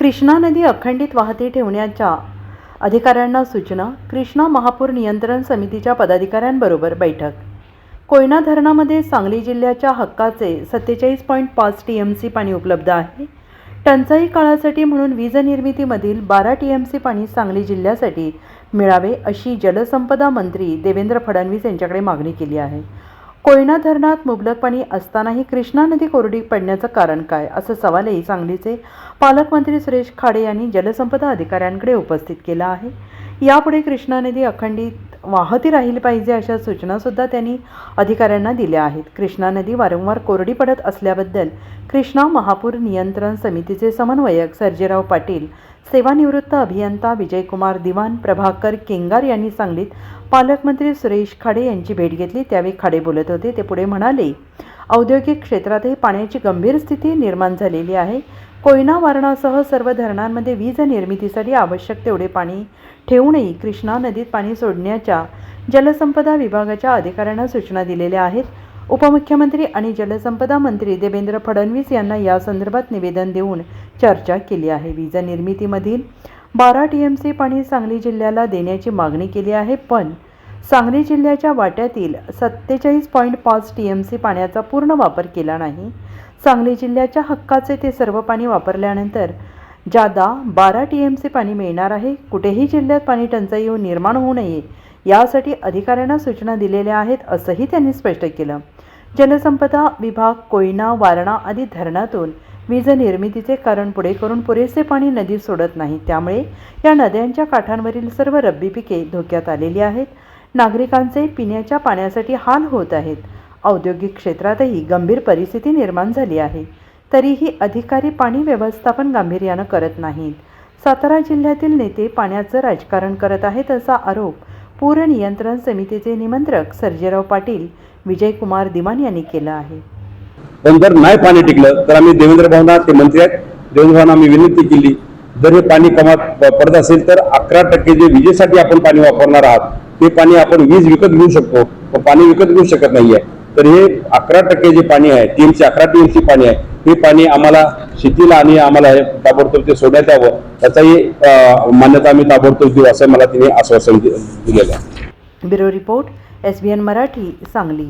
कृष्णा नदी अखंडित वाहती ठेवण्याच्या अधिकाऱ्यांना सूचना कृष्णा महापूर नियंत्रण समितीच्या पदाधिकाऱ्यांबरोबर बैठक. कोयना धरणामध्ये सांगली जिल्ह्याच्या हक्काचे सत्तेचाळीस पॉईंट पाच टी एम सी पाणी उपलब्ध आहे. टंचाई काळासाठी म्हणून वीज निर्मितीमधील बारा टी एम सी पाणी सांगली जिल्ह्यासाठी मिळावे अशी जलसंपदा मंत्री देवेंद्र फडणवीस यांच्याकडे मागणी केली आहे. कोयना धरणात मुबलक पाणी असतानाही कृष्णा नदी कोरडी पडण्याचं कारण काय? असं सवालही सांगलीचे पालकमंत्री सुरेश खाडे यांनी जलसंपदा अधिकाऱ्यांकडे उपस्थित केला आहे. यापुढे कृष्णा नदी अखंडित वाहती राहिली पाहिजे अशा सूचनासुद्धा त्यांनी अधिकाऱ्यांना दिल्या आहेत. कृष्णा नदी वारंवार कोरडी पडत असल्याबद्दल कृष्णा महापूर नियंत्रण समितीचे समन्वयक सर्जेराव पाटील सेवानिवृत्त अभियंता विजयकुमार दिवान प्रभाकर केंगार यांनी सांगलीत पालकमंत्री सुरेश खाडे यांची भेट घेतली. त्यावेळी खाडे बोलत होते. ते पुढे म्हणाले औद्योगिक क्षेत्रातही पाण्याची गंभीर स्थिती निर्माण झालेली आहे. कोयना वारणासह सर्व धरणांमध्ये वीज निर्मितीसाठी आवश्यक तेवढे पाणी ठेवूनही कृष्णा नदीत पाणी सोडण्याच्या जलसंपदा विभागाच्या अधिकाऱ्यांना सूचना दिलेल्या आहेत. उपमुख्यमंत्री आणि जलसंपदा मंत्री देवेंद्र फडणवीस यांना या संदर्भात निवेदन देऊन चर्चा केली आहे. वीज निर्मितीमधील बारा टी एम सी पाणी सांगली जिल्ह्याला देण्याची मागणी केली आहे पण सांगली जिल्ह्याच्या वाट्यातील सत्तेचाळीस पॉईंट पाच टी एम सी पाण्याचा पूर्ण वापर केला नाही. सांगली जिल्ह्याच्या हक्काचे ते सर्व पाणी वापरल्यानंतर जादा बारा टी एम सी पाणी मिळणार आहे कुठेही जिल्ह्यात पाणी टंचाई येऊन निर्माण होऊ नये यासाठी अधिकाऱ्यांना सूचना दिलेल्या आहेत असंही त्यांनी स्पष्ट केलं. जलसंपदा विभाग कोयना वारणा आदी धरणातून वीज निर्मितीचे कारण पुढे करून पुरेसे पाणी नदीत सोडत नाही. त्यामुळे या नद्यांच्या काठांवरील सर्व रब्बी पिके धोक्यात आलेली आहेत. नागरिकांचे पिण्याच्या पाण्यासाठी हाल होत आहेत. औद्योगिक क्षेत्रातही गंभीर परिस्थिती निर्माण झाली आहे. तरीही अधिकारी पाणी व्यवस्थापन गांभीर्यानं करत नाहीत. सातारा जिल्ह्यातील नेते पाण्याचं राजकारण करत आहेत असा आरोप पूर नियंत्रण समितीचे निमंत्रक सर्जेराव पाटील विजयकुमार दिमान यांनी केला आहे. पण जर नाही पाणी टिकलं तर आम्ही देवेंद्र भावना ते मंत्री आहेत देवेंद्र भावना आम्ही विनंती केली. जर हे पाणी कमात पडत असेल तर अकरा टक्के जे विजेसाठी आपण पाणी वापरणार आहात ते पाणी आपण वीज विकत घेऊ शकतो पण पाणी विकत घेऊ शकत नाहीये. तर हे अकरा टक्के जे पाणी आहे टीएमसी अकरा टीएमसी पाणी आहे हे पाणी आम्हाला शेतीला आणि आम्हाला हे ताबडतोब ते सोडण्यात यावं त्याचाही मान्यता आम्ही ताबडतोब देऊ असं मला तिने आश्वासन दिलेलं आहे. Bureau report S B N Marathi Sangli.